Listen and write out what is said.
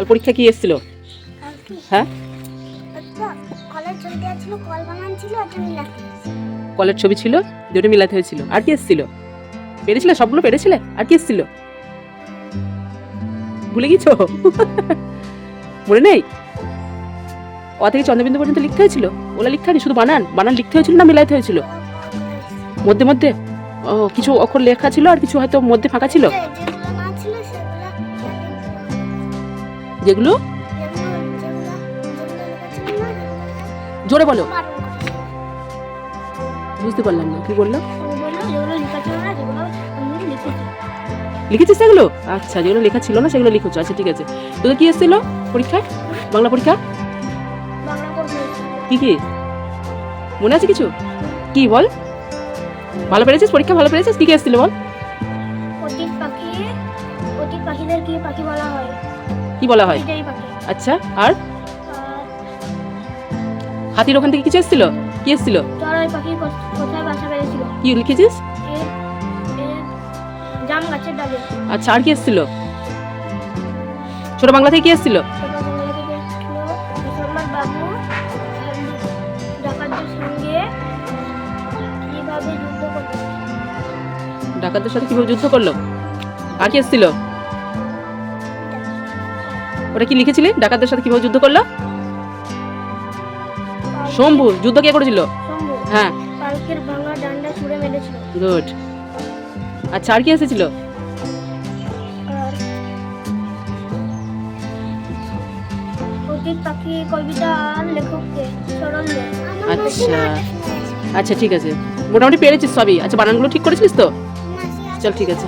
কাল পরীক্ষা কি এসেছিল? হ্যাঁ? কলের ছবি ছিল মিলাতে কলের ছবি ছিল দুটো মিলাতে হয়েছিল। আর কি এসেছিল? পেরেছিলে? সবগুলো পেরেছিলে? আর কি এসেছিল? ভুলে গেছো? মনে নেই? অ থেকে চন্দ্রবিন্দু পর্যন্ত লিখতে হয়েছিল? ওলা লিখতে হয়নি শুধু বানান? বানান লিখতে হয়েছিল না মিলাইতে হয়েছিল? মধ্যে মধ্যে? ও কিছু অক্ষর লেখা ছিল আর কিছু হয়তো মধ্যে ফাঁকা ছিল? যেগুলো? জোরে বলো। বুঝতে পারলাম না, কি বলল? লিখেছিস সেগুলো? আচ্ছা যেগুলো লেখা ছিল না, সেগুলো লিখেছো। আচ্ছা ঠিক আছে। তোদের কি এসেছিল পরীক্ষায় বাংলা পরীক্ষা? কি কি? মনে আছে কিছু? কি বল? ভালো পেরেছিস পরীক্ষা? ভালো পেরেছিস? কি কি এসেছিল বল? অতীত পাখি অতীত পাখিদের কি পাখি বলা হয়? কি বলা হয়? আচ্ছা আর? হাতির ওখান থেকে কিছু এসেছিল? কি এসেছিল? কো- লিখেছিস? আচ্ছা আর কি এসেছিল? ছোট বাংলা থেকে কি এসেছিল? ডাকাতদের সাথে কীভাবে যুদ্ধ করল? আর কি এসেছিল? ওটা কি লিখেছিলি? ডাকাতদের সাথে কীভাবে যুদ্ধ করল? শম্ভু যুদ্ধ কে করেছিল? হ্যাঁ। পালকের ভাঙা ডান্ডা ছুঁড়ে মেরেছিল। গুড। আচ্ছা আর কি এসেছিল? পাখি কবিতা আর লেখককে আচ্ছা। আচ্ছা ঠিক আছে। মোটামুটি পেরেছিস সবই। আচ্ছা বানানগুলো ঠিক করেছিস তো? চল ঠিক আছে।